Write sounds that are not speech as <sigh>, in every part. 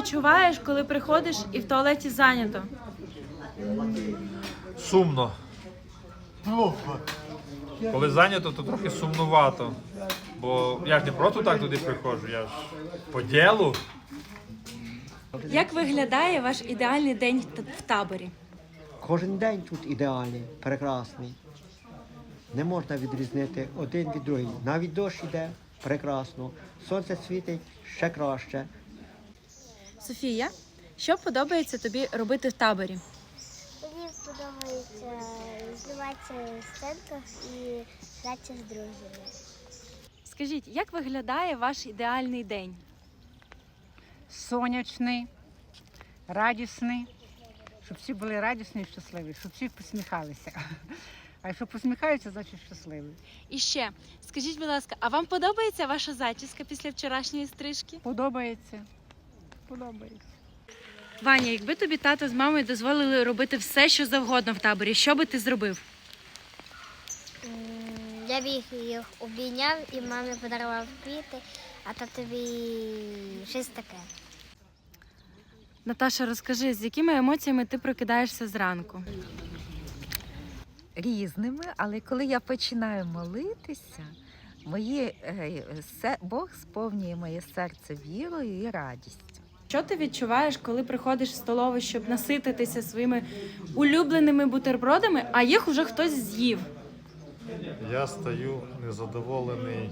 почуваєш, коли приходиш і в туалеті зайнято? Сумно. Коли зайнято, то трохи сумнувато. Бо я ж не просто так туди приходжу, я ж по ділу. Як виглядає ваш ідеальний день в таборі? Кожен день тут ідеальний, прекрасний. Не можна відрізнити один від другий. Навіть дощ іде прекрасно, сонце світить ще краще. Софія, що подобається тобі робити в таборі? Мені подобається зніматися в сценках і гратися з друзями. Скажіть, як виглядає ваш ідеальний день? сонячний, радісний, щоб всі були радісні і щасливі, щоб всі посміхалися. А якщо посміхаються, значить щасливі. І ще, скажіть, будь ласка, а вам подобається ваша зачіска після вчорашньої стрижки? Подобається. Подобається. Ваня, якби тобі тато з мамою дозволили робити все, що завгодно в таборі, що би ти зробив? Я б їх їх обійняв і мамі подарував квіти, а татові щось таке. Наташа, розкажи, з якими емоціями ти прокидаєшся зранку? різними, але коли я починаю молитися, моє, е, Бог сповнює моє серце вірою і радістю. Що ти відчуваєш, коли приходиш в столову, щоб насититися своїми улюбленими бутербродами, а їх уже хтось з'їв? Я стаю незадоволений,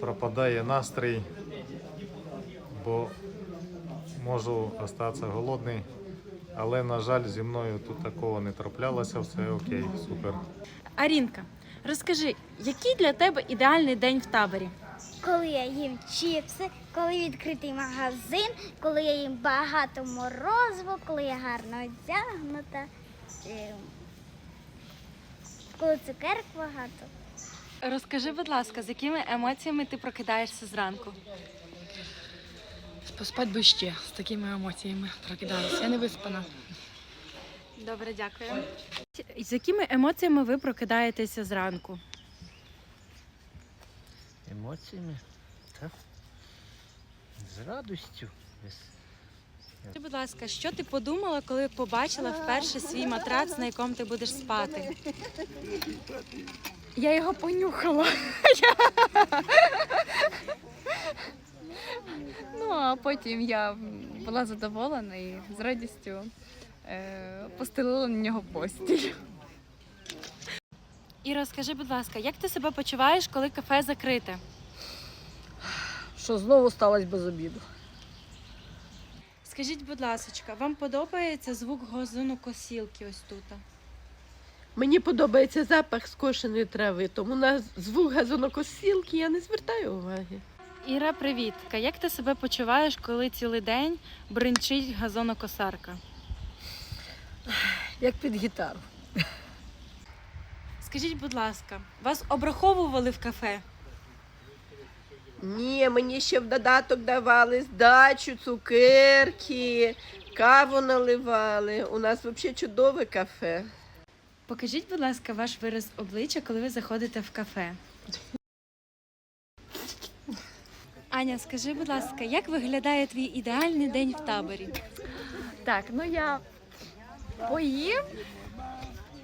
пропадає настрій, бо можу остатися голодний. Але, на жаль, зі мною тут такого не траплялося, все окей, супер. Арінка, розкажи, який для тебе ідеальний день в таборі? Коли я їм чіпси, коли відкритий магазин, коли я їм багато морозива, коли я гарно одягнута, ем, коли цукерок багато. Розкажи, будь ласка, з якими емоціями ти прокидаєшся зранку? Поспать би ще з такими емоціями прокидаюся. Я не виспана. Добре, дякую. З якими емоціями ви прокидаєтеся зранку? Емоціями? Так. З радістю. Скажи, будь ласка, що ти подумала, коли побачила вперше свій матрац, на якому ти будеш спати? Я його понюхала. ну, а потім я була задоволена і з радістю е, постелила на нього постіль. Іра, скажи, будь ласка, як ти себе почуваєш, коли кафе закрите? що знову сталося без обіду. Скажіть, будь ласка, вам подобається звук газонокосілки ось тут? Мені подобається запах скошеної трави, тому на звук газонокосілки я не звертаю уваги. Іра, привітка. Як ти себе почуваєш, коли цілий день бринчить газонокосарка? Як під гітару. Скажіть, будь ласка, вас обраховували в кафе? Ні, мені ще в додаток давали здачу, цукерки, каву наливали. У нас взагалі чудове кафе. Покажіть, будь ласка, ваш вираз обличчя, коли ви заходите в кафе. Аня, скажи, будь ласка, як виглядає твій ідеальний день в таборі? Так, ну я поїм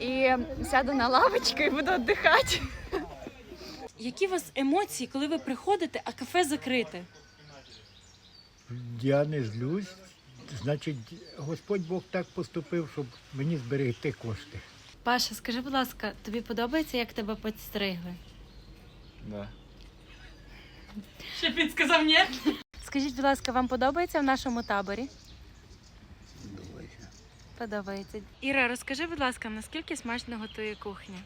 і сяду на лавочку і буду віддихати. Які у вас емоції, коли ви приходите, а кафе закрите? Я не злюсь. Значить, Господь Бог так поступив, щоб мені зберегти кошти. Паша, скажи, будь ласка, тобі подобається, як тебе підстригли? Да. Ще він сказав ні. Скажіть, будь ласка, вам подобається в нашому таборі? Подобається. Іра, розкажи, будь ласка, наскільки смачно готує кухня?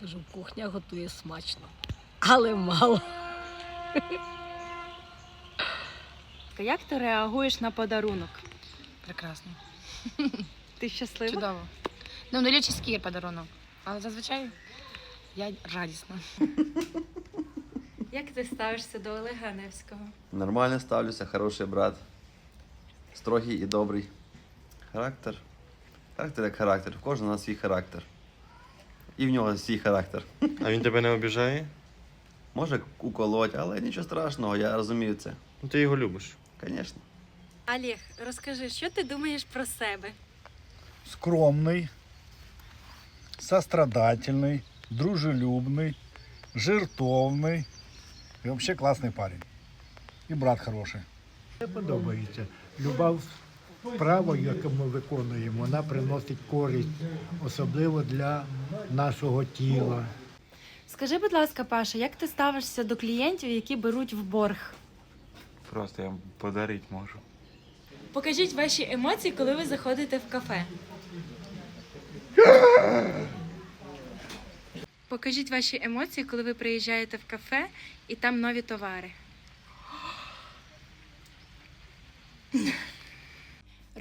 Кажу, кухня готує смачно, але мало. Як ти реагуєш на подарунок? Прекрасно. Ти щаслива? Чудово. Ну, не рідкий подарунок. Але зазвичай я радісна. Як ти ставишся до Олега Невського? Нормально ставлюся, хороший брат. Строгий і добрий. Характер. Характер як характер. В кожного у нас свій характер. І в нього свій характер. А він тебе не обіжає? Може уколоть, але нічого страшного, я розумію це. Ну ти його любиш. Звісно. Олег, розкажи, що ти думаєш про себе? Скромний, сострадательний, дружелюбний, жертовний і взагалі класний парень. І брат хороший. Мені подобається. Люба справа, яку ми виконуємо, вона приносить користь, особливо для нашого тіла. Скажи, будь ласка, Паша, як ти ставишся до клієнтів, які беруть в борг? Просто я подарити можу. Покажіть ваші емоції, коли ви заходите в кафе. Покажіть ваші емоції, коли ви приїжджаєте в кафе і там нові товари.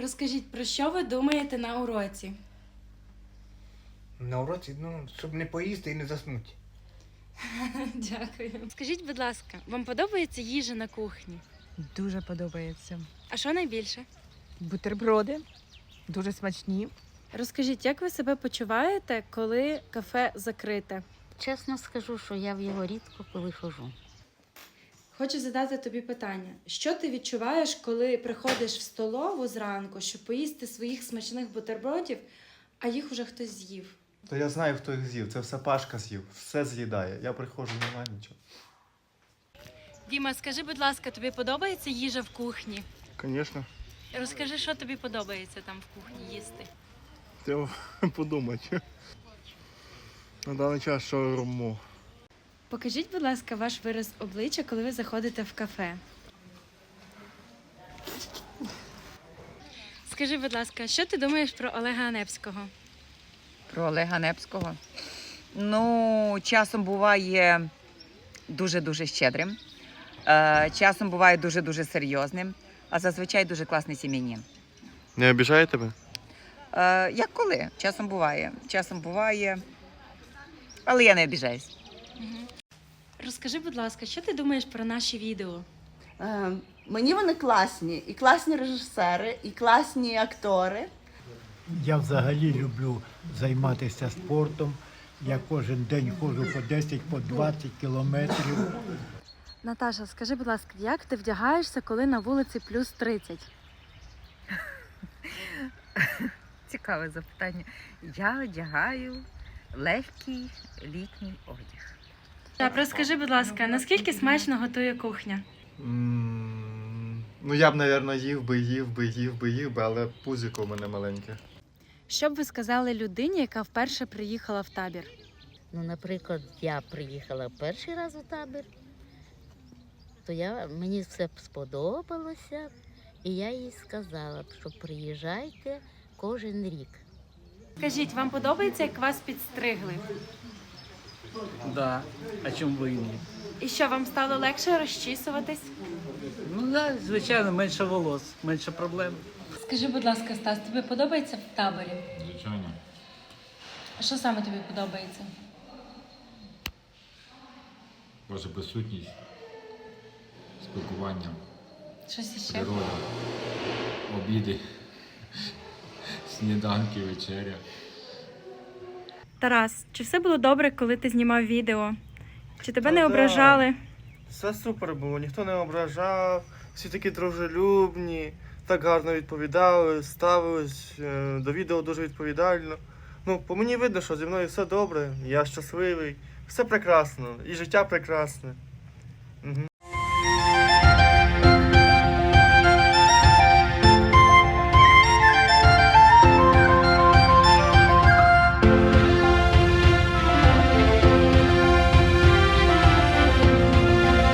Розкажіть, про що ви думаєте на уроці? На уроці, ну, щоб не поїсти і не заснути. <laughs> Дякую. Скажіть, будь ласка, вам подобається їжа на кухні? Дуже подобається. А що найбільше? Бутерброди дуже смачні. Розкажіть, як ви себе почуваєте, коли кафе закрите? Чесно скажу, що я в його рідко коли хожу. Хочу задати тобі питання: що ти відчуваєш, коли приходиш в столову зранку, щоб поїсти своїх смачних бутербродів, а їх уже хтось з'їв? То я знаю, хто їх з'їв. Це все Пашка з'їв, все з'їдає. Я приходжу, немає нічого. Діма, скажи, будь ласка, тобі подобається їжа в кухні? Звісно, Розкажи, що тобі подобається там в кухні їсти. треба <laughs> подумати. На даний час що робимо? Покажіть, будь ласка, ваш вираз обличчя, коли ви заходите в кафе. Скажи, будь ласка, що ти думаєш про Олега Анепського? Про Олега Непського. Ну, часом буває дуже-дуже щедрим, е, часом буває дуже-дуже серйозним, а зазвичай дуже класний сім'янин. Не обіжає тебе? Е, як коли? Часом буває. Часом буває. Але я не обіжаюсь. Розкажи, будь ласка, що ти думаєш про наші відео? Е, мені вони класні, і класні режисери, і класні актори. Я взагалі люблю займатися спортом. Я кожен день ходжу по 10, по 20 кілометрів. Наташа, скажи, будь ласка, як ти вдягаєшся, коли на вулиці плюс 30? Цікаве запитання. Я одягаю легкий літній одяг. Так, розкажи, будь ласка, наскільки смачно готує кухня? Ну я б, мабуть, їв би, їв би, їв би, їв би, але пузико у мене маленьке. Що б ви сказали людині, яка вперше приїхала в табір? Ну, наприклад, я приїхала перший раз у табір, то я, мені все б сподобалося, і я їй сказала, б, що приїжджайте кожен рік. Скажіть, вам подобається, як вас підстригли? Да. А чому ви ні? І що вам стало легше розчісуватись? Ну да, звичайно, менше волос, менше проблем. Скажи, будь ласка, Стас, тобі подобається в таборі? Звичайно. А що саме тобі подобається? Ваша присутність, спілкування, Щось іще? природа, обіди, сніданки, вечеря. Тарас, чи все було добре, коли ти знімав відео? Чи тебе Та не да. ображали? Все супер було, ніхто не ображав, всі такі дружелюбні, так гарно відповідали, ставились е, до відео дуже відповідально. Ну, по мені видно, що зі мною все добре, я щасливий, все прекрасно, і життя прекрасне. Угу.